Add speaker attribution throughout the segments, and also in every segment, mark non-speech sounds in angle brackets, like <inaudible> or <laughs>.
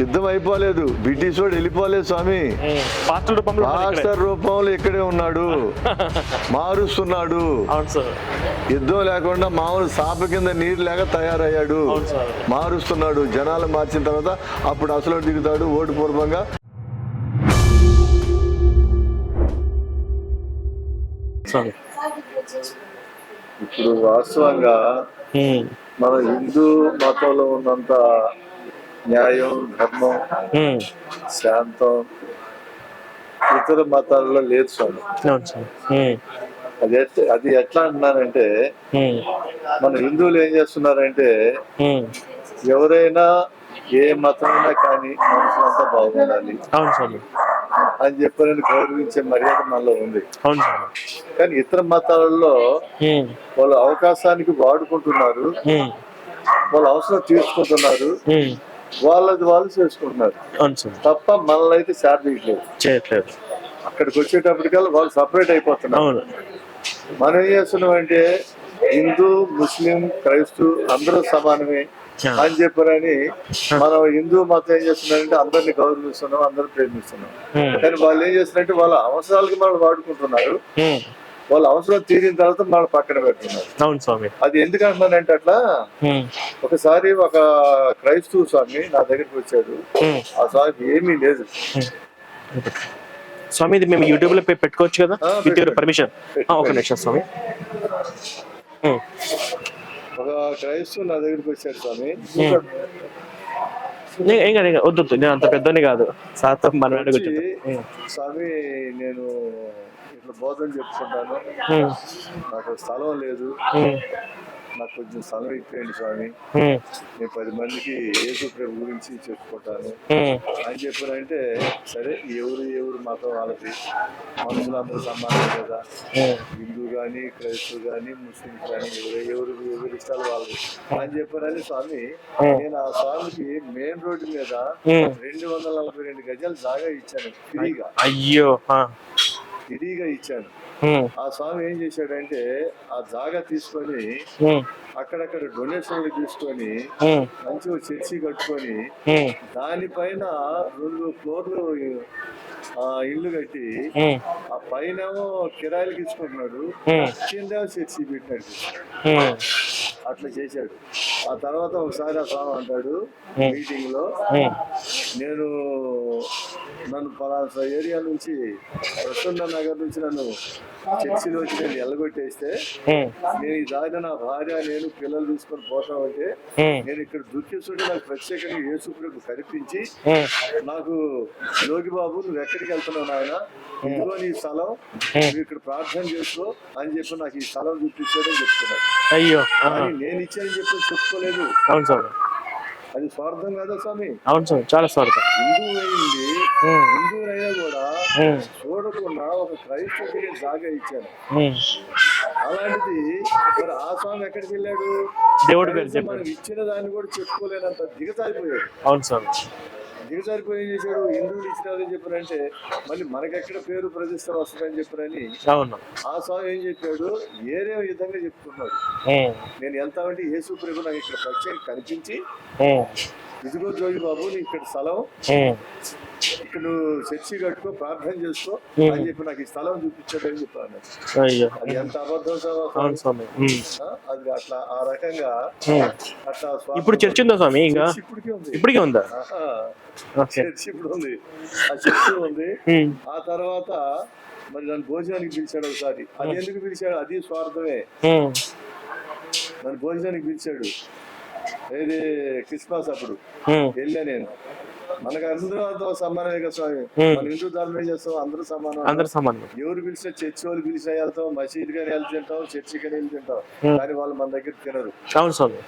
Speaker 1: యుద్ధం అయిపోలేదు. బ్రిటిష్ వాడు వెళ్ళిపోలేదు స్వామి. మాస్టర్ రూపంలో ఇక్కడే ఉన్నాడు. <laughs> మారుస్తున్నాడు.
Speaker 2: అవును సార్.
Speaker 1: యుద్ధం లేకుండా మామూలు సాప కింద నీరు లేక తయారయ్యాడు.
Speaker 2: అవును సార్.
Speaker 1: మారుస్తున్నాడు. జనాలు మార్చిన తర్వాత అప్పుడు అసలు దిగుతాడు ఓటు పూర్వంగా. ఇప్పుడు వాస్తవంగా మన హిందూ మతంలో ఉన్నంత న్యాయం ధర్మం శాంతం ఇతర మతాలలో లేదు స్వామి. అది అది ఎట్లా అంటున్నానంటే
Speaker 2: ఉమ్,
Speaker 1: మన హిందువులు ఏం చేస్తున్నారంటే ఎవరైనా ఏ మతమైనా కానీ మనుషులంతా బాగుండాలి అని చెప్పని గౌరవించే మర్యాద మనలో ఉంది. కానీ ఇతర మతాలలో వాళ్ళు అవకాశానికి వాడుకుంటున్నారు. వాళ్ళ అవసరం తీర్చుకుంటున్నారు
Speaker 2: ఉమ్,
Speaker 1: వాళ్ళది వాళ్ళు చేసుకుంటున్నారు.
Speaker 2: అవును
Speaker 1: తప్ప మనల్ని అయితే శారీరట్లేదు
Speaker 2: చేయట్లేదు.
Speaker 1: అక్కడికి వచ్చేటప్పటికల్లా వాళ్ళు సపరేట్ అయిపోతున్నారు.
Speaker 2: అవును.
Speaker 1: మనం ఏం చేస్తున్నాం అంటే హిందూ ముస్లిం క్రైస్తు అందరూ సమానమే. అని చెప్పారని మనం హిందూ మతం ఏం చేస్తున్నారంటే అందరిని గౌరవిస్తున్నాం అందరిని ప్రేమిస్తున్నాం. కానీ వాళ్ళు ఏం చేస్తున్నారంటే వాళ్ళ అవసరాలకి మనం వాడుకుంటున్నారు. వాళ్ళ అవసరం తీరిన తర్వాత మనం పక్కన పెడుతున్నారు.
Speaker 2: అవును స్వామి.
Speaker 1: అది ఎందుకు అంటున్నానంటే అట్లా ఒకసారి ఒక క్రైస్తవ స్వామి నా దగ్గరికి వచ్చాడు. ఆ స్వామికి ఏమీ లేదు.
Speaker 2: స్వామి ఇది మేము యూట్యూబ్లో పెట్టుకోవచ్చు కదా? With your. పర్మిషన్. ఒక నిమిషం స్వామి.
Speaker 1: ఒక క్రైస్తవు నా దగ్గరికి వచ్చాడు స్వామి.
Speaker 2: ఏ- కాదు. వద్దు. నేను అంత పెద్దని కాదు. సాతో మన.
Speaker 1: స్వామి నేను ఇట్లా బోధన చెప్పుకుంటాను. నాకు స్థలం లేదు. నాకు కొంచెం స్థలం ఇచ్చేయండి స్వామి. నేను పది మందికి యేసు ప్రభు గురించి చెప్పుకుంటాను. అని చెప్పారంటే సరే ఎవరు ఎవరు మతం వాళ్ళకి మనుషులందరూ సమానం కదా. హిందూ కానీ క్రైస్తవు కానీ ముస్లిం కానీ ఎవరు ఎవరు ఎవరి ఇష్టాలు వాళ్ళు అని చెప్పారని స్వామి నేను ఆ స్వామికి మెయిన్ రోడ్డు మీద. రెండు వందల నలభై రెండు గజాలు జాగా ఇచ్చాను ఫ్రీగా.
Speaker 2: అయ్యో
Speaker 1: ఫ్రీగా ఇచ్చాను ఆ స్వామి ఏం చేశాడంటే ఆ జాగా తీసుకొని అక్కడక్కడ డొనేషన్లు తీసుకొని మంచిగా చర్చి కట్టుకొని దానిపైన రెండు ఫ్లోర్లు ఆ, ఇల్లు కట్టి ఆ పైన కిరాయిలకి ఇచ్చుకుంటున్నాడు. కింద చర్చి పెట్టినట్టు
Speaker 2: ఉమ్,
Speaker 1: అట్లా చేశాడు. ఆ తర్వాత ఒకసారి ఆ స్వామి అంటాడు
Speaker 2: మీటింగ్లో
Speaker 1: నేను నన్ను పలానా ఏరియా నుంచి ప్రసన్న నగర్ నుంచి నన్ను చర్చిలోకి నేను ఎల్లగొట్టేస్తే నేను ఈ నా భార్య నేను పిల్లలు తీసుకొని పోతామంటే నేను ఇక్కడ దుఃఖిస్తుంటే నాకు ప్రత్యేకంగా యేసు ప్రభు కనిపించి నాకు యోగి బాబు నువ్వు ఎక్కడికి వెళ్తున్నావు నాయన? ఇదిగో నీ స్థలం. నువ్వు ఇక్కడ ప్రార్థన చేసుకో అని చెప్పి నాకు ఈ స్థలం చూపించాడని చెప్తున్నాడు.
Speaker 2: అయ్యో.
Speaker 1: నేను ఇచ్చానని చెప్పి చెప్పుకోలేదు.
Speaker 2: అవును స్వామి
Speaker 1: అది స్వార్థం కదా స్వామి?
Speaker 2: అవును స్వామి చాలా స్వాగతం
Speaker 1: హిందువు అయింది. హిందువులైనా కూడా చూడకుండా ఒక క్రైస్తవుడికి జాగా ఇచ్చాను. అలాంటిది మరి ఆ స్వామి ఎక్కడికి వెళ్ళాడు?
Speaker 2: దేవుడి
Speaker 1: మనం ఇచ్చిన దాన్ని కూడా చెప్పుకోలేనంత దిగజారిపోయాడు.
Speaker 2: అవును స్వామి
Speaker 1: దిగజారిపోయి ఏం చేశాడు? హిందువులు ఇచ్చినారని చెప్పారంటే మళ్ళీ మనకెక్కడ పేరు ప్రతిష్ట వస్తుందని చెప్పారని ఆ స్వామి ఏం చెప్పాడు? ఏరే విధంగా చెప్తున్నాడు. నేను వెళ్తామంటే యేసు ప్రభు నాకు ఇక్కడ ప్రత్యేక కనిపించి ఇదిగో జోగి బాబు నీ ఇక్కడ స్థలం. ఇక్కడ నువ్వు చర్చి కట్టుకో ప్రార్థన చేసుకో. అని చెప్పి నాకు ఈ స్థలం చూపించాడని చెప్పాను. అది ఎంత అబద్ధం స్వామి? అది అట్లా ఆ రకంగా. అట్లా
Speaker 2: ఇప్పుడు చర్చ్ ఉందా స్వామి ఇంకా?
Speaker 1: ఇప్పటికీ ఉంది.
Speaker 2: ఇప్పటికే ఉందా?
Speaker 1: చర్చి ఇప్పుడు ఉంది. ఆ చర్చి ఉంది. ఆ తర్వాత మరి నన్ను భోజనానికి పిలిచాడు ఒకసారి. అది ఎందుకు పిలిచాడు? అది స్వార్థమే. నన్ను భోజనానికి పిలిచాడు. ఏది క్రిస్మస్ అప్పుడు? వెళ్ళా నేను. మనకు అందరూ అంత సమానమే కదా స్వామి. మన హిందూ ధర్మం ఏం చేస్తాం అందరూ సమానం
Speaker 2: అందరు సమానం
Speaker 1: ఎవరు పిలిచినా చర్చి వాళ్ళు పిలిచినా వెళ్తాం మసీద్ కానీ వెళ్తే తింటాం చర్చి కానీ వెళ్ళి తింటాం. కానీ వాళ్ళు మన దగ్గర తినరు.
Speaker 2: అవును స్వామి.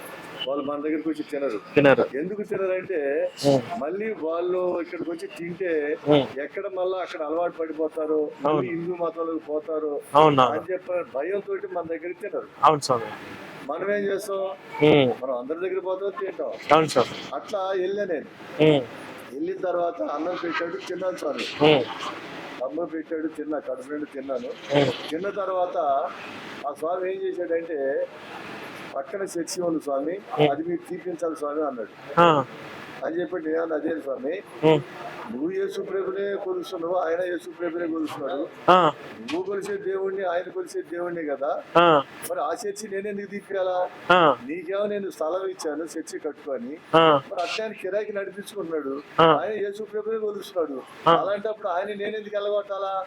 Speaker 1: వాళ్ళు మన దగ్గరికి వచ్చి తినరు.
Speaker 2: తినరు.
Speaker 1: ఎందుకు తినరంటే
Speaker 2: ఉమ్,
Speaker 1: మళ్ళీ వాళ్ళు ఇక్కడికి వచ్చి తింటే ఎక్కడ మళ్ళా అక్కడ అలవాటు పడిపోతారు హిందూ మతంలోకి పోతారు అని చెప్పిన భయంతో మన దగ్గర తినరు.
Speaker 2: అవును స్వామి.
Speaker 1: మనం ఏం చేస్తాం? మనం అందరి దగ్గర పోతాం తింటాం.
Speaker 2: అవును స్వామి
Speaker 1: అట్లా వెళ్ళా నేను. వెళ్ళిన తర్వాత అన్నం పెట్టాడు తిన్నాను స్వామి
Speaker 2: ఉమ్,
Speaker 1: అన్నం పెట్టాడు తిన్నా కడుపు నిండు తిన్నాను. తిన్న తర్వాత ఆ స్వామి ఏం చేశాడంటే పక్కన చర్చి ఉంది స్వామి అది మీరు తీపించాలి స్వామి అన్నాడు. అని చెప్పి నేను అదే స్వామి నువ్వు యేసు ప్రభునే కొలుస్తున్నావు ఆయన యేసు ప్రభునే కొలుస్తున్నాడు. నువ్వు కొలిసే దేవుణ్ణి ఆయన కొలిసే దేవుణ్ణి కదా. మరి ఆ చర్చి నేనెందుకు తీపియాలా?
Speaker 2: ఆ,
Speaker 1: నీకేమో నేను స్థలం ఇచ్చాను చర్చి కట్టుకొని. మరి అట్లా కిరాయికి నడిపించుకుంటున్నాడు.
Speaker 2: ఆ.
Speaker 1: ఆయన యేసు ప్రభునే కొలుస్తున్నాడు. అలాంటప్పుడు ఆయన నేనెందుకు వెళ్ళగొట్టాలా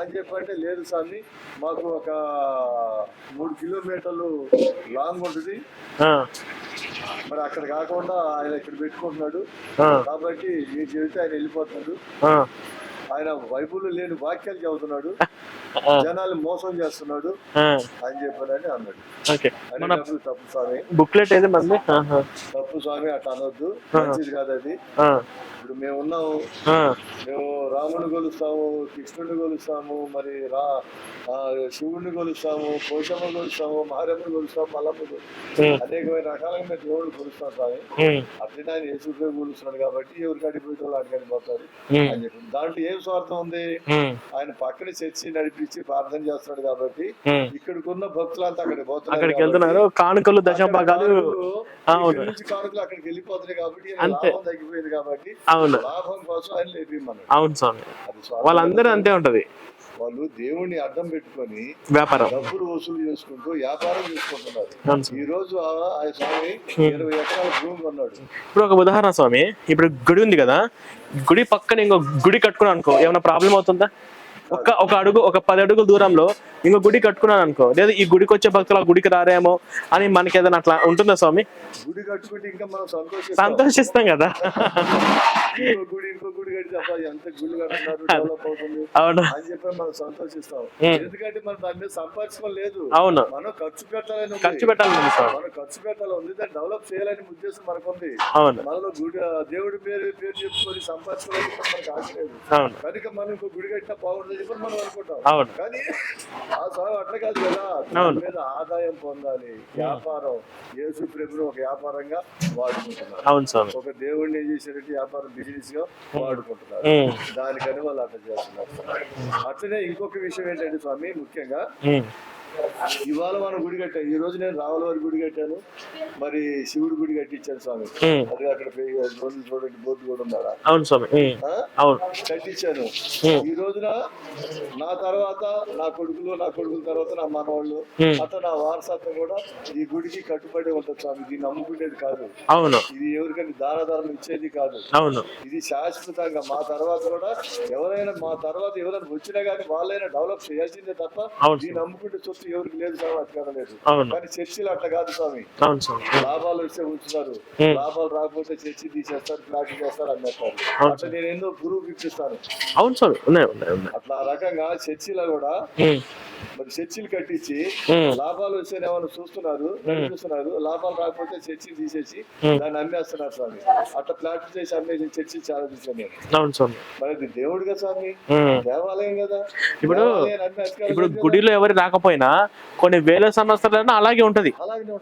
Speaker 1: అని చెప్పంటే లేదు స్వామి మాకు ఒక మూడు కిలోమీటర్లు లాంగ్ ఉంటుంది. మరి అక్కడ కాకుండా ఆయన ఇక్కడ పెట్టుకుంటున్నాడు. కాబట్టి మీ చెబితే ఆయన వెళ్ళిపోతున్నాడు
Speaker 2: వెళ్ళిపోతాడు
Speaker 1: ఆయన బైబుల్ లేని వాక్యాలు చదువుతున్నాడు. జనాలు మోసం చేస్తున్నాడు అని చెప్పానని అన్నాడు. తప్పు స్వామి
Speaker 2: బుక్లెట్ ఏది మంది?
Speaker 1: తప్పు స్వామి అట్లా అనొద్దు. మంచిది కాదు అది. ఇప్పుడు మేము ఉన్నాము. మేము రాముని కొలుస్తాము కృష్ణుని కొలుస్తాము మరి రా శివుడిని కొలుస్తాము పోషమ్మ కొలుస్తాము మారమ్మని కొలుస్తాము మల్లమ్మ అనేకమైన రకాలుగా మేము దేవుళ్ళు కొలుస్తాం స్వామి అట్లనే ఆయన యేసుప్రభు కొలుస్తున్నాడు కాబట్టి ఎవరికి అడిగిపోతే వాళ్ళు అడిగని పోతారు అని చెప్పి దాంట్లో ఏం స్వార్థం ఉంది. ఆయన పక్కన చర్చి నడిపించి ప్రార్థన చేస్తున్నాడు కాబట్టి
Speaker 2: ఉమ్.
Speaker 1: ఇక్కడికి ఉన్న భక్తులంతా అక్కడికి పోతున్నారు
Speaker 2: అక్కడికి వెళ్తున్నారు. కానుకలు దశంభాగాలు.
Speaker 1: కానుకలు నుంచి అక్కడికి వెళ్ళిపోతున్నాయి కాబట్టి
Speaker 2: అంతే.
Speaker 1: లాభం తగ్గిపోయింది కాబట్టి
Speaker 2: అవును.
Speaker 1: లాభం కోసం ఆయన లేపిమన్నాడు.
Speaker 2: అవును స్వామి. వాళ్ళందరూ అంతే ఉంటది.
Speaker 1: వాళ్ళు దేవుణ్ణి అడ్డం పెట్టుకొని
Speaker 2: వ్యాపారం.
Speaker 1: డబ్బులు వసూలు చేసుకుంటూ వ్యాపారం చేసుకుంటున్నారు. ఈ రోజు ఆ ఆ స్వామి ఇరవై ఎకరాల భూమి కొన్నాడు.
Speaker 2: ఇప్పుడు ఒక ఉదాహరణ స్వామి. ఇప్పుడు గుడి ఉంది కదా. గుడి పక్కన ఇంకో గుడి కట్టుకున్నాను అనుకో ఏమైనా ప్రాబ్లం అవుతుందా? ఒక ఒక అడుగు ఒక పది అడుగుల దూరంలో ఇంకో గుడి కట్టుకున్నాను అనుకో. లేదా ఈ గుడికి వచ్చే భక్తులు ఆ గుడికి రారేమో అని మనకి ఏదైనా అట్లా ఉంటుందా స్వామి?
Speaker 1: గుడి కట్టుకుంటే ఇంకా మనం సంతోషిస్తాం
Speaker 2: కదా.
Speaker 1: గుడి ఇంకో గుడి అబ్బా ఎంత గుడి కడుతున్నారు డెవలప్ అవుతుంది. అని చెప్పి మనం సంతోషిస్తాం. ఎందుకంటే మనం దాని మీద సంపాదించడం లేదు.
Speaker 2: అవును.
Speaker 1: మనం ఖర్చు పెట్టాలని ఉంది.
Speaker 2: ఖర్చు పెట్టాలి స్వామి
Speaker 1: మనం ఖర్చు పెట్టాలని ఉంది. దాన్ని డెవలప్ చేయాలని ఉద్దేశం మనకుంది.
Speaker 2: అవును.
Speaker 1: మనలో గుడి దేవుడి పేరు పేరు చెప్పుకొని చెప్పి మనకు ఆశ లేదు
Speaker 2: అవును.
Speaker 1: కనుక మనం ఇంకో గుడి కట్టినా బాగుంటుంది చెప్పి మనం అనుకుంటాం.
Speaker 2: అవును.
Speaker 1: కానీ ఆ సాగు అట్లా కాదు కదా. మీద ఆదాయం పొందాలి. వ్యాపారం. యేసు ప్రభుని ఒక వ్యాపారంగా వాడుకుంటున్నారు. ఒక దేవుడిని ఏం చేసేటట్టు వ్యాపారం బిజినెస్గా వాడుకుంటున్నారు దానికని వాళ్ళు అట్లా చేస్తున్నారు అట్లనే ఇంకొక విషయం ఏంటంటే స్వామి ముఖ్యంగా ఇవాళ మనం గుడి కట్టాం. ఈ రోజు నేను రావులవారి గుడి కట్టాను. మరి శివుడి గుడి కట్టించాను స్వామి. అది అక్కడ చూడండి బోర్డు కూడా ఉందా
Speaker 2: అవును స్వామి? అవును.
Speaker 1: కట్టించాను. ఈ రోజున నా తర్వాత నా కొడుకులు నా కొడుకుల తర్వాత నా మనవాళ్ళు అట్లా నా వారసత్వం కూడా ఈ గుడికి కట్టుబడి ఉంటుంది స్వామి. దీన్ని నమ్ముకునేది కాదు.
Speaker 2: అవును.
Speaker 1: ఇది ఎవరికైనా దాన ధర్మం ఇచ్చేది కాదు.
Speaker 2: అవును.
Speaker 1: ఇది శాశ్వతంగా మా తర్వాత కూడా ఎవరైనా మా తర్వాత ఎవరైనా వచ్చినా కానీ వాళ్ళైనా డెవలప్ చేయాల్సిందే తప్ప దీన్ని నమ్ముకుంటే సొత్తు ఎవరికి లేదు కదా లేదు కానీ చర్చిలు అట్లా కాదు స్వామి. లాభాలు వస్తే ఉంచుతారు. లాభాలు రాకపోతే చర్చి తీసేస్తారు ప్లాట్ చేస్తారు
Speaker 2: అవును.
Speaker 1: అట్లా నేను ఎన్నో గురువుకి ఇప్పిస్తాను
Speaker 2: అవును స్వామి. ఉన్నాయి
Speaker 1: అట్లా రకంగా చర్చిలో కూడా మరి చర్చిలు కట్టించి లాభాలు వస్తే ఏమైనా చూస్తున్నారు నడిపిస్తున్నారు లాభాలు రాకపోతే చర్చి తీసేసి. దాన్ని అమ్మేస్తున్నారు స్వామి. అట్లా ప్లాట్ చేసి అమ్మేసి చర్చి చాలా చూసాను నేను మరి అది దేవుడుగా స్వామి. దేవాలయం కదా.
Speaker 2: ఇప్పుడు- ఇప్పుడు
Speaker 1: కదా?
Speaker 2: గుడిలో ఎవరు రాకపోయినా కొన్ని వేల సంవత్సరాలైనా అలాగే ఉంటది.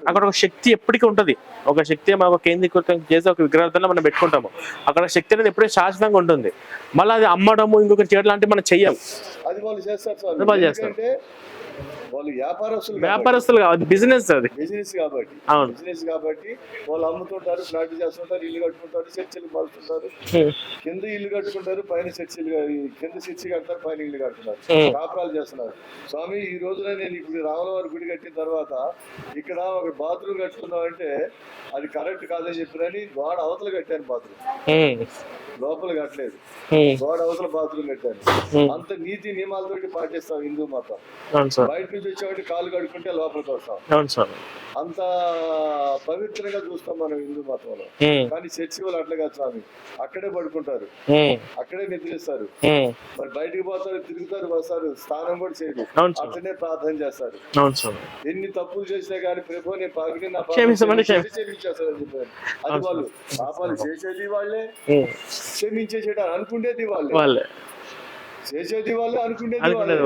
Speaker 2: అక్కడ ఒక శక్తి ఎప్పటికీ ఉంటది. ఒక శక్తి మనం కేంద్రీకృతం చేసి ఒక విగ్రహాలతో మనం పెట్టుకుంటాము. అక్కడ శక్తి అనేది ఎప్పుడూ శాశ్వతంగా ఉంటుంది. మళ్ళీ అది అమ్మడము ఇంకొక చేయడం లాంటివి మనం చెయ్యం.
Speaker 1: చేస్తారు
Speaker 2: వాళ్ళు
Speaker 1: వ్యాపారస్తులు
Speaker 2: వ్యాపారస్తులు కాదు బిజినెస్ అది.
Speaker 1: బిజినెస్ కాబట్టి.
Speaker 2: అవును.
Speaker 1: బిజినెస్ కాబట్టి వాళ్ళు అమ్ముతుంటారు ఫ్లాట్ చేస్తుంటారు ఇల్లు కట్టుకుంటారు చర్చిలు మారుతుంటారు కింద ఇల్లు కట్టుకుంటారు పైన చర్చిలు కింద చర్చి కడతారు పైన ఇల్లు
Speaker 2: ఉమ్,
Speaker 1: కాపురాలు చేస్తున్నారు. స్వామి ఈ రోజున నేను ఇప్పుడు రాములవారి గుడి కట్టిన తర్వాత ఇక్కడ ఒక బాత్రూమ్ కట్టుకున్నాం అంటే అది కరెక్ట్ కాదని చెప్పినని గోడ అవతల కట్టాను బాత్రూమ్. లోపల కట్టలేదు. గోడ అవతల బాత్రూమ్
Speaker 2: ఉమ్.
Speaker 1: అంత నీతి నియమాలతోటి పాటిస్తాం హిందూ మతం. బయట నుంచి వచ్చేవాటి కాలు కడుక్కుంటే లోపలికి వస్తాం. అంత పవిత్రంగా చూస్తాం మనం హిందూ మతంలో. కానీ చర్చి వాళ్ళు అట్లా కాదు స్వామి. అక్కడే పడుకుంటారు. అక్కడే నిద్రిస్తారు. మరి బయటికి పోతారు తిరుగుతారు వస్తారు. స్నానం కూడా
Speaker 2: సార్.
Speaker 1: అట్లనే ప్రార్థన చేస్తారు. ఎన్ని తప్పులు చేసినా కానీ ప్రభు నేను పాపిని నా చెప్పారు అది వాళ్ళు పాపాలు చేసేది వాళ్ళే. క్షమించేసేట అనుకునేది వాళ్ళే.
Speaker 2: వాళ్ళే.
Speaker 1: చేసేది వాళ్ళే అనుకునేది వాళ్ళే.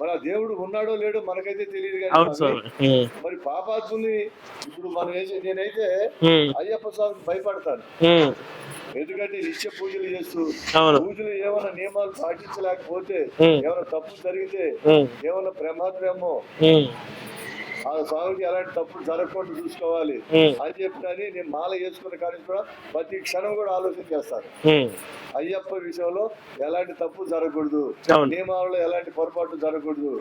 Speaker 1: మన దేవుడు ఉన్నాడో లేడో మనకైతే తెలియదు కానీ మరి పాపాత్ముని ఇప్పుడు మనం వేసే నేనైతే అయ్యప్ప స్వామికి భయపడతాను. ఎందుకంటే నిత్య పూజలు చేస్తూ పూజలు ఏమైనా నియమాలు పాటించలేకపోతే ఏమైనా తప్పు జరిగితే ఏమైనా ప్రమాదమేమో ఆ స్వామికి ఎలాంటి తప్పులు జరగకుండా చూసుకోవాలి. అని చెప్పినని నేను మాల వేసుకున్న కానీ కూడా ప్రతి క్షణం కూడా ఆలోచన చేస్తాను. అయ్యప్ప విషయంలో ఎలాంటి తప్పు జరగకూడదు. నియమాలలో ఎలాంటి పొరపాటు జరగకూడదు.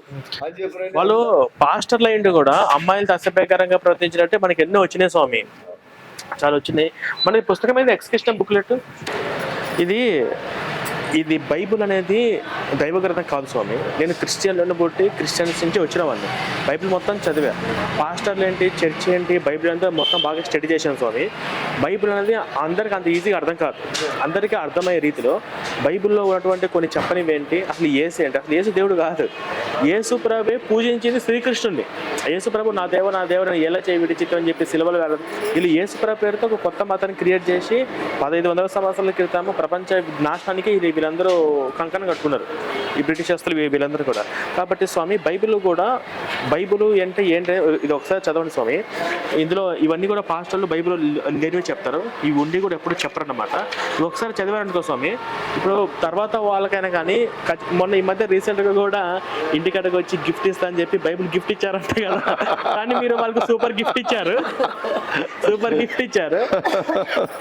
Speaker 1: అని చెప్పిన
Speaker 2: వాళ్ళు పాస్టర్ల ఇంటి కూడా అమ్మాయిలతో అసభ్యకరంగా ప్రవర్తించినట్టే మనకి ఎన్నో వచ్చినాయి స్వామి. చాలా వచ్చినాయి. మన పుస్తకం మీద ఎక్స్కృష్ణ బుక్లెట్ ఇది ఇది బైబుల్ అనేది దైవ గ్రంథం కాదు స్వామి. నేను క్రిస్టియన్లను పుట్టి క్రిస్టియన్స్ నుంచి వచ్చిన వాడిని బైబిల్ మొత్తం చదివా. పాస్టర్లు ఏంటి చర్చ్ ఏంటి బైబిల్ అంతా మొత్తం బాగా స్టడీ చేశాను స్వామి. బైబిల్ అనేది అందరికి అంత ఈజీగా అర్థం కాదు. అందరికీ అర్థమయ్యే రీతిలో బైబిల్లో ఉన్నటువంటి కొన్ని చెప్పనివి ఏంటి అసలు ఏసు ఏంటి? అసలు ఏసు దేవుడు కాదు. యేసు ప్రభే పూజించింది శ్రీకృష్ణుడిని యేసు ప్రభు నా దేవ నా దేవుడు ఎలా చేయి విడిచితం అని చెప్పి సిలవలు వెళ్ళదు వీళ్ళు యేసు ప్రభు పేరుతో ఒక కొత్త మతాన్ని క్రియేట్ చేసి పదహైదు వందల సంవత్సరాల క్రితం ప్రపంచ నాశనానికి ఇది వీళ్ళందరూ కంకణం కట్టుకున్నారు. ఈ బ్రిటిషర్స్తులు వీ- వీళ్ళందరూ కూడా. కాబట్టి స్వామి బైబిల్ కూడా బైబిల్ అంటే ఏంటి ఇది ఒకసారి చదవండి స్వామి. ఇందులో ఇవన్నీ కూడా పాస్టర్లు బైబిల్ లేనివి చెప్తారు. ఈ ఉండి కూడా ఎప్పుడు చెప్పరన్నమాట. ఇవి ఒకసారి చదివారనుకో స్వామి. ఇప్పుడు తర్వాత వాళ్ళకైనా కానీ మొన్న ఈ మధ్య రీసెంట్గా కూడా ఇంటికాడకి వచ్చి గిఫ్ట్ ఇస్తా అని చెప్పి బైబిల్ గిఫ్ట్ ఇచ్చారంట కదా. కానీ మీరు వాళ్ళకి సూపర్ గిఫ్ట్ ఇచ్చారు. సూపర్ గిఫ్ట్ ఇచ్చారు.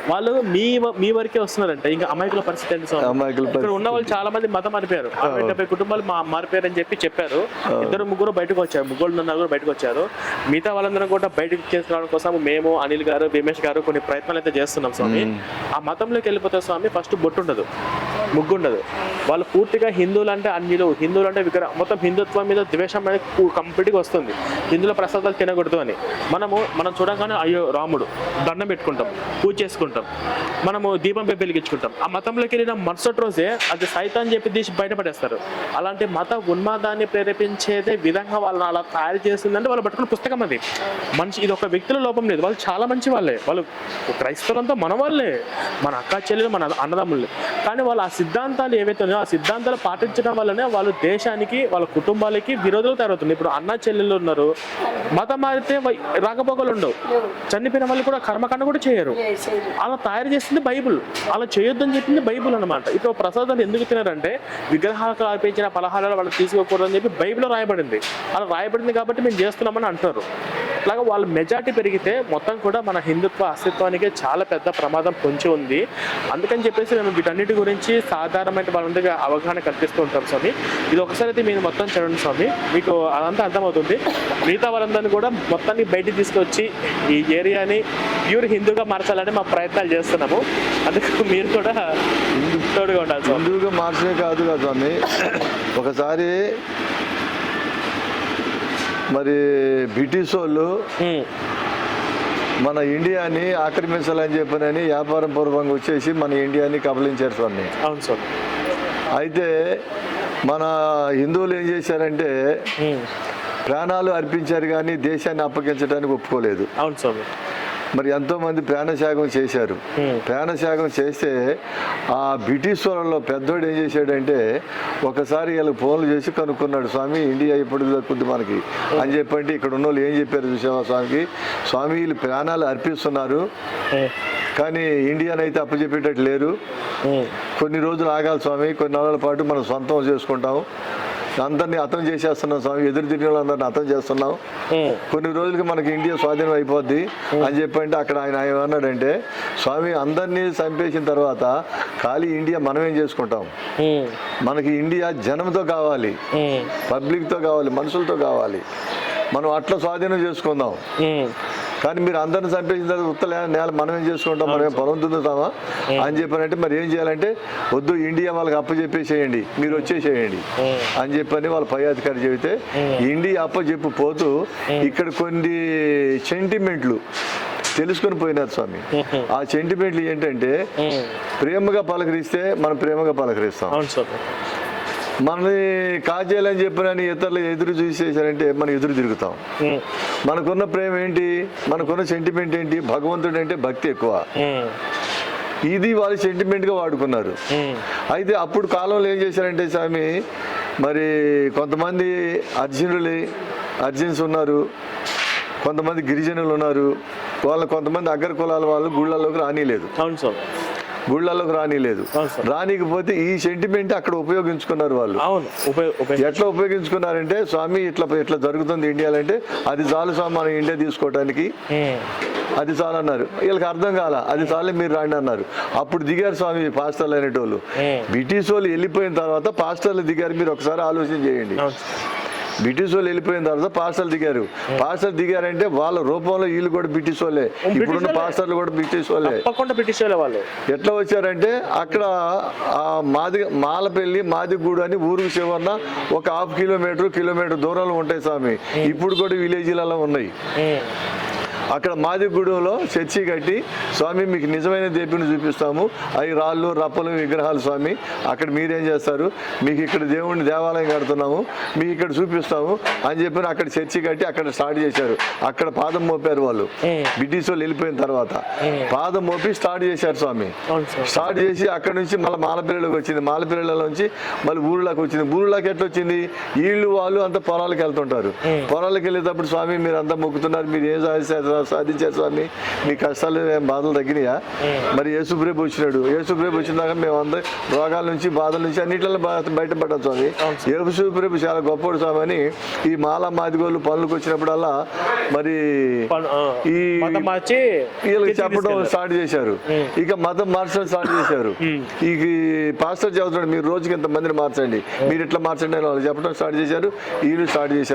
Speaker 2: వాళ్ళు మీ మీ వరకే వస్తున్నారంట. ఇంకా అమాయకుల పరిస్థితి ఏంటి స్వామి? ఇక్కడ ఉన్న వాళ్ళు చాలా మంది మతం అరవై డెబ్బై కుటుంబాలు మా మారిపోయారు అని చెప్పి చెప్పారు. ఇద్దరు ముగ్గురు బయటకు వచ్చారు. ముగ్గురు నలుగురు బయటకు వచ్చారు. మిగతా వాళ్ళందరం కూడా బయటకు తీసుకురావడం కోసం మేము అనిల్ గారు భీమేష్ గారు కొన్ని ప్రయత్నాలు అయితే చేస్తున్నాం స్వామి. ఆ మతంలోకి వెళ్ళిపోతే స్వామి ఫస్ట్ బొట్టు ఉండదు. ముగ్గు ఉండదు. వాళ్ళు పూర్తిగా హిందువులు అంటే అన్యులు. హిందువులు అంటే విగ్రహం. మొత్తం హిందుత్వం మీద ద్వేషం అనేది కంప్లీట్గా వస్తుంది. హిందువుల ప్రసాదాలు తినకూడదు అని. మనము మనం చూడగానే అయ్యో రాముడు. దండం పెట్టుకుంటాం. పూజ చేసుకుంటాం. మనము దీపం పె- వెలిగించుకుంటాం. ఆ మతంలోకి వెళ్ళిన మరుసటి రోజే అది సైతం అని చెప్పి తీసి బయటపడేస్తారు. అలాంటి మత ఉన్మాదాన్ని ప్రేరేపించేదే విధంగా వాళ్ళని అలా తయారు చేసిందంటే వాళ్ళు పట్టుకున్న పుస్తకం అది. మనిషి ఇది ఒక వ్యక్తుల లోపం లేదు. వాళ్ళు చాలా మంచి వాళ్ళే వాళ్ళు క్రైస్తవులంతా మన వాళ్ళే మన అక్క చెల్లెలు మన అన్నదమ్ములే కానీ వాళ్ళు ఆ సిద్ధాంతాలు ఏవైతే ఉన్నాయో ఆ సిద్ధాంతాలు పాటించడం వల్లనే వాళ్ళు దేశానికి వాళ్ళ కుటుంబాలకి విరోధులు తయారవుతుంది ఇప్పుడు అన్న చెల్లెలు ఉన్నారు. మతం మారితే రాకపోకలు ఉండవు. చనిపోయిన వాళ్ళు కూడా కర్మకాండ కూడా చేయరు. అలా తయారు చేసింది బైబుల్. అలా చేయొద్దని చెప్పింది బైబుల్ అన్నమాట. ఇప్పుడు ప్రసాదాలు ఎందుకు తినారంటే విగ్రహాలకు ఆపించిన పలహారాలు వాళ్ళు తీసుకోకూడదని చెప్పి బైబిల్లో రాయబడింది. అలా రాయబడింది కాబట్టి మేము చేస్తున్నామని అంటారు. అలాగా వాళ్ళ మెజార్టీ పెరిగితే మొత్తం కూడా మన హిందుత్వ అస్తిత్వానికి చాలా పెద్ద ప్రమాదం పొంచి ఉంది. అందుకని చెప్పేసి మేము వీటన్నిటి గురించి సాధారణమైన వాళ్ళందరికీ అవగాహన కల్పిస్తూ ఉంటాం స్వామి. ఇది ఒకసారి అయితే మీరు మొత్తం చూడండి స్వామి. మీకు అదంతా అర్థమవుతుంది. మిగతా వాళ్ళందరినీ కూడా మొత్తాన్ని బయటికి తీసుకొచ్చి ఈ ఏరియాని ప్యూర్ హిందూగా మార్చాలని మా ప్రయత్నాలు చేస్తున్నాము. అందుకు మీరు కూడా తోడుగా ఉండాలి
Speaker 1: హిందువుగా మార్చే కాదు కదా స్వామి. ఒకసారి మరి బ్రిటిష్ వాళ్ళు మన ఇండియాని ఆక్రమించాలని చెప్పనని వ్యాపారం పూర్వంగా వచ్చేసి మన ఇండియాని కబలించారు స్వామి.
Speaker 2: అవును
Speaker 1: అయితే మన హిందువులు ఏం చేశారంటే ప్రాణాలు అర్పించారు కానీ దేశాన్ని అప్పగించడానికి ఒప్పుకోలేదు.
Speaker 2: అవును స్వామి.
Speaker 1: మరి ఎంతో మంది ప్రాణత్యాగం చేశారు.
Speaker 2: ఉమ్,
Speaker 1: ప్రాణత్యాగం చేస్తే ఆ బ్రిటిష్ వాళ్ళలో పెద్దోడు ఏం చేశాడంటే ఒకసారి వీళ్ళకి ఫోన్లు చేసి కనుక్కున్నాడు స్వామి ఇండియా ఇప్పుడు దక్కుద్ది మనకి? అని చెప్పంటే ఇక్కడ ఉన్న వాళ్ళు ఏం చెప్పారు చూసావా స్వామికి? స్వామి వీళ్ళు ప్రాణాలు అర్పిస్తున్నారు. కానీ ఇండియాని అయితే అప్పచెప్పేటట్టు లేరు. కొన్ని రోజులు ఆగాలి స్వామి కొన్ని నెలల పాటు మనం సొంతం చేసుకుంటాం. అందరినీ అర్థం చేసేస్తున్నాం స్వామి. ఎదురు తిరిగిన వాళ్ళందరినీ అర్థం చేస్తున్నాం. కొన్ని రోజులకి మనకి ఇండియా స్వాధీనం అయిపోద్ది అని చెప్పంటే అక్కడ ఆయన ఏమన్నాడంటే స్వామి అందరినీ చంపేసిన తర్వాత ఖాళీ ఇండియా మనం ఏం చేసుకుంటాం మనకి ఇండియా జనంతో కావాలి పబ్లిక్తో కావాలి మనుషులతో కావాలి. మనం అట్లా స్వాధీనం చేసుకుందాం. కానీ మీరు అందరిని చంపేసిన తర్వాత ఉత్తల నేల మనం ఏం చేసుకుంటాం? మనం ఏం పొలం దున్నుతామా అని చెప్పారంటే మరి ఏం చేయాలంటే వద్దు ఇండియా వాళ్ళకి అప్పచెప్పేసేయండి మీరు వచ్చేసేయండి. అని చెప్పని వాళ్ళ పై అధికారి చెబితే ఇండియా అప్పచెప్పు పోతూ ఇక్కడ కొన్ని సెంటిమెంట్లు తెలుసుకొని పోయినారు స్వామి. <laughs> ఆ సెంటిమెంట్లు ఏంటంటే ప్రేమగా పలకరిస్తే మనం ప్రేమగా పలకరిస్తాం. మనల్ని కాజేయాలని చెప్పినని ఇతరులు ఎదురు చూసేసారంటే మనం ఎదురు తిరుగుతాం. మనకున్న ప్రేమ ఏంటి? మనకున్న సెంటిమెంట్ ఏంటి? భగవంతుడు అంటే భక్తి ఎక్కువ. ఇది వాళ్ళు సెంటిమెంట్గా వాడుకున్నారు. అయితే అప్పుడు కాలంలో ఏం చేశారంటే స్వామి మరి కొంతమంది అర్జునులు అర్జున్స్ ఉన్నారు. కొంతమంది గిరిజనులు ఉన్నారు. వాళ్ళ కొంతమంది అగ్ర కులాల వాళ్ళు గుళ్ళల్లోకి రానిలేదు
Speaker 2: అవును స్వామి
Speaker 1: గుళ్ళలోకి రానిలేదు. రానికపోతే ఈ సెంటిమెంట్ అక్కడ ఉపయోగించుకున్నారు వాళ్ళు ఎట్లా ఉపయోగించుకున్నారంటే స్వామి ఇట్లా ఇట్లా జరుగుతుంది ఇండియాలో అంటే అది చాలు స్వామి మనం ఇండియా తీసుకోవడానికి. అది చాలు అన్నారు వీళ్ళకి అర్థం కాల అది చాలే మీరు రాండి అన్నారు అప్పుడు దిగారు స్వామి పాస్టర్లు అనేటోళ్ళు. బ్రిటిష్ వాళ్ళు వెళ్ళిపోయిన తర్వాత పాస్టర్లు దిగారు మీరు ఒకసారి ఆలోచన చేయండి. బ్రిటిష్ వాళ్ళు వెళ్ళిపోయిన తర్వాత పాస్టర్లు దిగారు. పాస్టర్లు దిగారంటే వాళ్ళ రూపంలో వీళ్ళు కూడా బ్రిటిష్ వాళ్ళే. ఇప్పుడున్న. పాస్టర్లు కూడా బ్రిటిష్ వాళ్ళే.
Speaker 2: బ్రిటిష్ వాళ్ళే
Speaker 1: ఎట్లా వచ్చారంటే అక్కడ ఆ మాది మాలపల్లి మాదిగూడు అని ఊరికి చివరన ఒక హాఫ్ కిలోమీటర్ కిలోమీటర్ దూరంలో ఉంటాయి స్వామి. ఇప్పుడు కూడా విలేజ్లలో ఉన్నాయి. అక్కడ మాదిగూడెంలో చర్చి కట్టి స్వామి మీకు నిజమైన దేవుని చూపిస్తాము. అవి రాళ్ళు రప్పలు విగ్రహాలు స్వామి. అక్కడ మీరేం చేస్తారు? మీకు ఇక్కడ దేవుడిని దేవాలయం కడుతున్నాము. మీకు ఇక్కడ చూపిస్తాము అని చెప్పి అక్కడ చర్చి కట్టి అక్కడ స్టార్ట్ చేశారు. అక్కడ పాదం మోపారు వాళ్ళు. బ్రిటిష్ వాళ్ళు వెళ్ళిపోయిన తర్వాత. పాదం మోపి స్టార్ట్ చేశారు స్వామి. స్టార్ట్ చేసి అక్కడ నుంచి మళ్ళీ మాలపిల్లలకు వచ్చింది. మాలపిల్లల నుంచి మళ్ళీ ఊళ్ళోకి వచ్చింది. ఊళ్ళోకి ఎట్లా వచ్చింది? వీళ్ళు వాళ్ళు అంతా పొలాలకు వెళ్తుంటారు. పొలాలకు వెళ్ళేటప్పుడు స్వామి మీరు అంతా మొక్కుతున్నారు. మీరు ఏం సాధించారు సాధించారు స్వామి. మీ కష్టాలు ఏం బాధలు తగ్గినాయా? మరి యేసుప్రేపు వచ్చినాడు. యేసుప్రేపు వచ్చినాక మేము అందరం రోగాల నుంచి బాధల నుంచి అన్నిట్లలో బయటపడ్డాం స్వామి. యేసుప్రేపు చాలా గొప్పడు స్వామి అని ఈ మాల మాదిగోళ్ళు పనులకు వచ్చినప్పుడల్లా మరి. ఈ వీళ్ళకి చెప్పడం. స్టార్ట్ చేశారు. ఇక మతం మార్చడం స్టార్ట్ చేశారు. ఈ పాస్టర్ చదువుతాడు మీరు రోజుకి ఇంత మందిని మార్చండి. మీరు ఇట్లా మార్చండి అని వాళ్ళు చెప్పడం స్టార్ట్ చేశారు. వీళ్ళు స్టార్ట్ చేశారు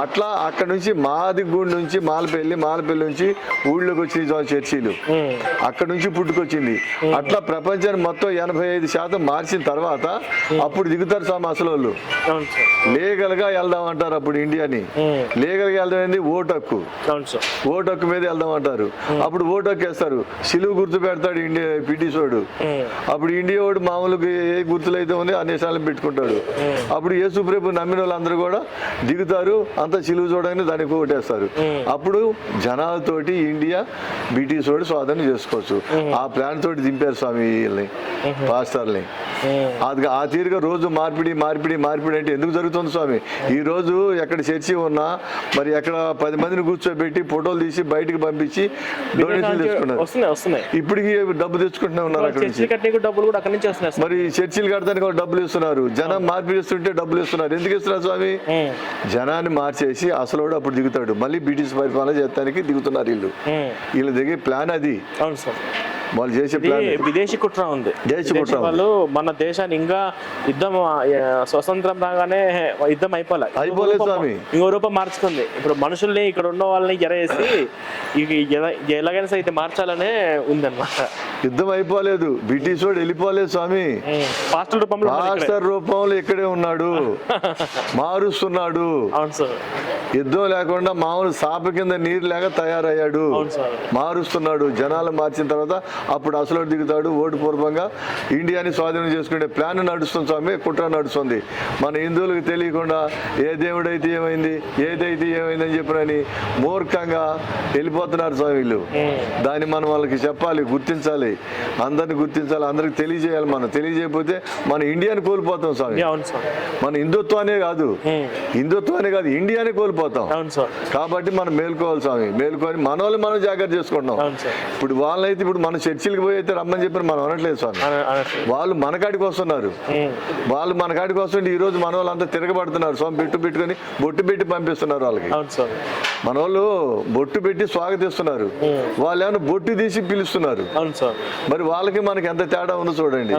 Speaker 1: అట్లా అక్కడ నుంచి మాదిగూడి నుంచి మాలపల్లి మాలపల్లి నుంచి ఊళ్ళోకి వచ్చింది స్వామి చర్చీలు. అక్కడ నుంచి పుట్టుకొచ్చింది. అట్లా ప్రపంచాన్ని మొత్తం ఎనభై ఐదు శాతం మార్చిన తర్వాత అప్పుడు దిగుతారు స్వామి అసలు వాళ్ళు
Speaker 2: అవును సార్.
Speaker 1: లీగల్గా వెళ్దాం అంటారు అప్పుడు ఇండియాని.
Speaker 2: ఉమ్.
Speaker 1: లీగల్గా వెళ్దాం ఏంది? ఓటు హక్కు ఓటు హక్కు మీద వెళ్దాం అంటారు అప్పుడు ఓటు హక్కు వేస్తారు. సిలువు గుర్తు పెడతాడు ఇండియా
Speaker 2: ఉమ్.
Speaker 1: అప్పుడు ఇండియా వాడు మామూలుగా ఏ గుర్తులు అయితే ఉంది అన్ని దేశాలను పెట్టుకుంటాడు. అప్పుడు యేసు ప్రభు నమ్మిన వాళ్ళందరూ కూడా దిగుతారు. అంత సిలువు చూడగానే దానికి ఓటేస్తారు. అప్పుడు జనాలతోటి ఇండియా బ్రిటిష్ వాడు స్వాధీనం చేసుకోవచ్చు. ఆ ప్లాన్ తోటి దింపారు స్వామి వీళ్ళని పాస్టర్ని. అది ఆ తీరుగా రోజు మార్పిడి మార్పిడి మార్పిడి అంటే ఎందుకు జరుగుతుంది స్వామి? ఈ రోజు ఎక్కడ చర్చి ఉన్నా మరి ఎక్కడ పది మందిని కూర్చోబెట్టి ఫోటోలు తీసి బయటికి పంపించి
Speaker 2: వస్తున్నాయి వస్తున్నాయి.
Speaker 1: ఇప్పటికి డబ్బు తెచ్చుకుంటూనే ఉన్నారు అక్కడ నుంచి. మరి చర్చిలు కడతానికి డబ్బులు ఇస్తున్నారు. జనం మార్పిడి ఇస్తుంటే డబ్బులు ఇస్తున్నారు. ఎందుకు ఇస్తున్నారు స్వామి. జనాన్ని మార్చేసి అసలు అప్పుడు దిగుతాడు. మళ్ళీ బ్రిటిష్ పరిపాలన చేస్తానికి దిగుతున్నారు వీళ్ళు. వీళ్ళు దిగే ప్లాన్ అది.
Speaker 2: అవును సార్.
Speaker 1: వాళ్ళు చేసే ప్లాన్.
Speaker 2: విదేశీ కుట్ర ఉంది.
Speaker 1: విదేశీ కుట్ర.
Speaker 2: వాళ్ళు మన దేశాన్ని ఇంకా యుద్ధం స్వతంత్రం రాగానే యుద్ధం అయిపోలే.
Speaker 1: అయిపోలేదు స్వామి.
Speaker 2: ఇంకో రూపం మార్చుకుంది. ఇప్పుడు మనుషుల్ని ఇక్కడ ఉన్న వాళ్ళని ఎరేసి ఎలాగైనా సరే ఇది మార్చాలనే ఉందన్నమాట.
Speaker 1: యుద్ధం అయిపోలేదు బ్రిటిష్ వాడు వెళ్ళిపోలేదు స్వామి.
Speaker 2: పాస్టల్ రూపంలో
Speaker 1: రూపంలో ఇక్కడే ఉన్నాడు. <laughs> మారుస్తున్నాడు. యుద్ధం లేకుండా మామూలు సాప కింద నీరు లేక తయారయ్యాడు. మారుస్తున్నాడు. జనాలు మార్చిన తర్వాత అప్పుడు అసలు దిగుతాడు. ఓటు పూర్వకంగా ఇండియాని స్వాధీనం చేసుకునే ప్లాన్ నడుస్తుంది స్వామి. కుట్ర నడుస్తుంది. మన హిందువులకు తెలియకుండా ఏ దేవుడైతే ఏమైంది ఏదైతే ఏమైంది అని చెప్పినని మూర్ఖంగా వెళ్ళిపోతున్నారు స్వామి వీళ్ళు. దాన్ని మనం వాళ్ళకి చెప్పాలి గుర్తించాలి. అందరిని గుర్తించాలి అందరికి తెలియజేయాలి మనం. తెలియజేయకపోతే మన ఇండియాని కోల్పోతాం స్వామి.
Speaker 2: అవును సార్.
Speaker 1: మన హిందుత్వానే కాదు. హిందుత్వానే కాదు ఇండియానే కోల్పోతాం. కాబట్టి మనం మేల్కోవాలి స్వామి. మేల్కొని మన వాళ్ళు మనం జాగ్రత్త
Speaker 2: సార్.
Speaker 1: ఇప్పుడు వాళ్ళైతే ఇప్పుడు మన చర్చిలకు పోయి అయితే రమ్మని చెప్పి మనం అనట్లేదు స్వామి. వాళ్ళు మన కాడికి వస్తున్నారు. వాళ్ళు మన కాడికి వస్తుంటే ఈ రోజు మన వాళ్ళంతా తిరగబడుతున్నారు. స్వామి పెట్టు పెట్టుకొని బొట్టు పెట్టి పంపిస్తున్నారు వాళ్ళకి. మన వాళ్ళు బొట్టు పెట్టి స్వాగతిస్తున్నారు. వాళ్ళు ఏమైనా బొట్టు తీసి పిలుస్తున్నారు.
Speaker 2: అవును సార్.
Speaker 1: మరి వాళ్ళకి మనకి ఎంత తేడా ఉందో చూడండి.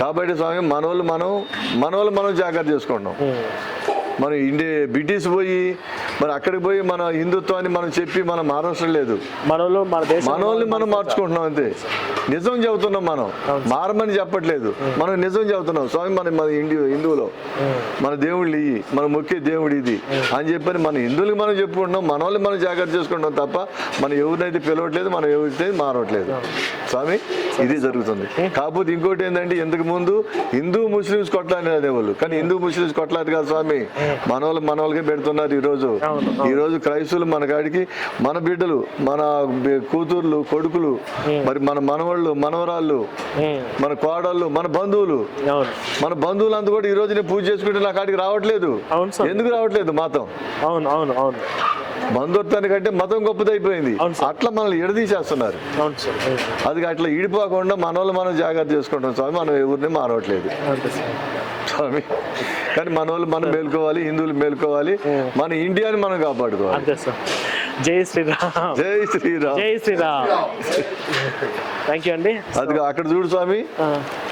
Speaker 1: కాబట్టి స్వామి మనోళ్ళు మనం మనోళ్ళు మనం జాగ్రత్త చేసుకుంటున్నాం. మనం ఇండియా బ్రిటిష్ పోయి మరి అక్కడికి పోయి మన హిందుత్వాన్ని మనం చెప్పి మనం మారవసరం లేదు.
Speaker 2: మనోళ్ళు మన దేశం
Speaker 1: మనోళ్ళని మనం మార్చుకుంటున్నాం అంతే. నిజం చెబుతున్నాం మనం. మారమని చెప్పట్లేదు. మనం నిజం చెబుతున్నాం. స్వామి మన మన ఇండి హిందువులో మన దేవుళ్ళు ఇవి మన ముఖ్య దేవుడు ఇది అని చెప్పని మన హిందువులకి మనం చెప్పుకుంటున్నాం. మన వాళ్ళని మనం జాగ్రత్త చేసుకుంటాం తప్ప మనం ఎవరినైతే పిలవట్లేదు మనం ఎవరితే మారవట్లేదు. స్వామి ఇది జరుగుతుంది. కాకపోతే ఇంకోటి ఏంటంటే ఇంతకు ముందు హిందూ ముస్లిమ్స్ కొట్లాడిన అనేవాళ్ళు. కానీ హిందూ ముస్లిమ్స్ కొట్లాడు కాదు స్వామి. మన వాళ్ళు మన వాళ్ళకే పెడుతున్నారు ఈ రోజు
Speaker 2: అవును,
Speaker 1: ఈ రోజు క్రైస్తువులు మన కాడికి మన బిడ్డలు మన కూతుర్లు కొడుకులు మరి మన మనవళ్ళు మనవరాళ్ళు. మన కోడళ్ళు మన బంధువులు. మన బంధువులంతా కూడా ఈ రోజు నేను పూజ చేసుకుంటే నా కాడికి రావట్లేదు. ఎందుకు రావట్లేదు మాతం?
Speaker 2: అవును అవును అవును.
Speaker 1: బంధుత్వానికంటే మతం గొప్పదైపోయింది. అట్లా మనల్ని ఎడదీసేస్తున్నారు.
Speaker 2: అవును సార్.
Speaker 1: అది అట్లా ఈడిపోకుండా మన వాళ్ళు మనం జాగ్రత్త చేసుకుంటాం. స్వామి మనం ఎవరిని మారవట్లేదు
Speaker 2: అంతే
Speaker 1: స్వామి. కానీ మన వాళ్ళు మనం మేల్కోవాలి హిందువులు మేల్కోవాలి మన ఇండియాని మనం కాపాడుకోవాలి.
Speaker 2: అంతే సార్. జై శ్రీరామ్.
Speaker 1: జై శ్రీరామ్.
Speaker 2: జై శ్రీరామ్. <laughs> థ్యాంక్ యూ అండి.
Speaker 1: అది అక్కడ చూడు స్వామి.